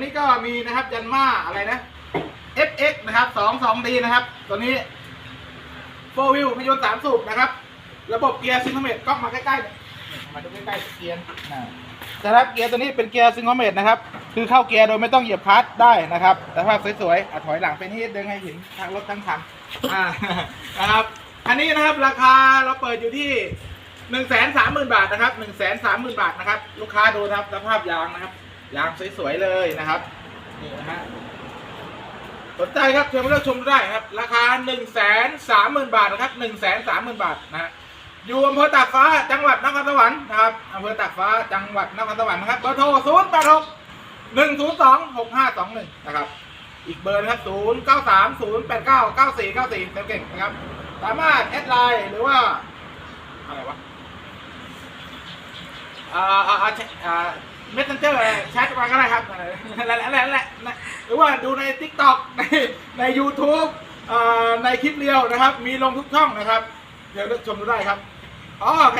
ันนี้ก็มีนะครับยันมาอะไรนะ FX นะครับ2 2 D นะครับ ตัวนี้โฟวิวพยนต์สามสูบนะครับ ระบบเกียร์ซิงโครเมตกล้องมาใกล้ๆ มาดูใกล้ๆเกียร์นะครับเกียร์ตัวนี้เป็นเกียร์ซิงโครเมตนะครับ คือเข้าเกียร์โดยไม่ต้องเหยียบคลัตช์ได้นะครับสภาพสวยๆอะถอยหลังไปนิดนึงให้เห็นทางรถทั้งคันนะครับ อันนี้นะครับราคาเราเปิดอยู่ที่หนึ่งแสนสามหมื่นบาทนะครับหนึ่งแสนสามหมื่นบาทนะครับ ลูกค้าดูนะครับสภาพยางนะครับ ยางสวยๆเลยนะครับนี่นะฮะสนใจครับเชิญมาเลือกชมได้ครับ ราคา1นึ่งแสนสามหมื่นบาทนะครับหนึ่งแสนสามหมื่นบาทนะฮะอยู่อำเภอตากฟ้าจังหวัดนครสวรรค์นะครับอำเภอตากฟ้าจังหวัดนครสวรรค์นะครับเบอร์โทรศูนย์แปดหกหนึ่งศูนย์สองหกห้าสองหนึ่งนะครับอีกเบอร์นะครับศูนย์เก้าสามศูนย์แปดเก้าเก้าสี่เก้าสี่เก่งนะครับ สามารถแอดไลน์หรือว่าอะไรวะอ่าอ่าอ่าอ่า เมสเซนเจอร์แชทมาก็ได้ครับแหละแหละแหละหรือว่าดูใน t ิ k t o k ในใน YouTube ในคลิปเรียวนะครับ มีลงทุกช่องนะครับ เดี๋ยวเลือกชมดูได้ครับอ๋อแค่นี้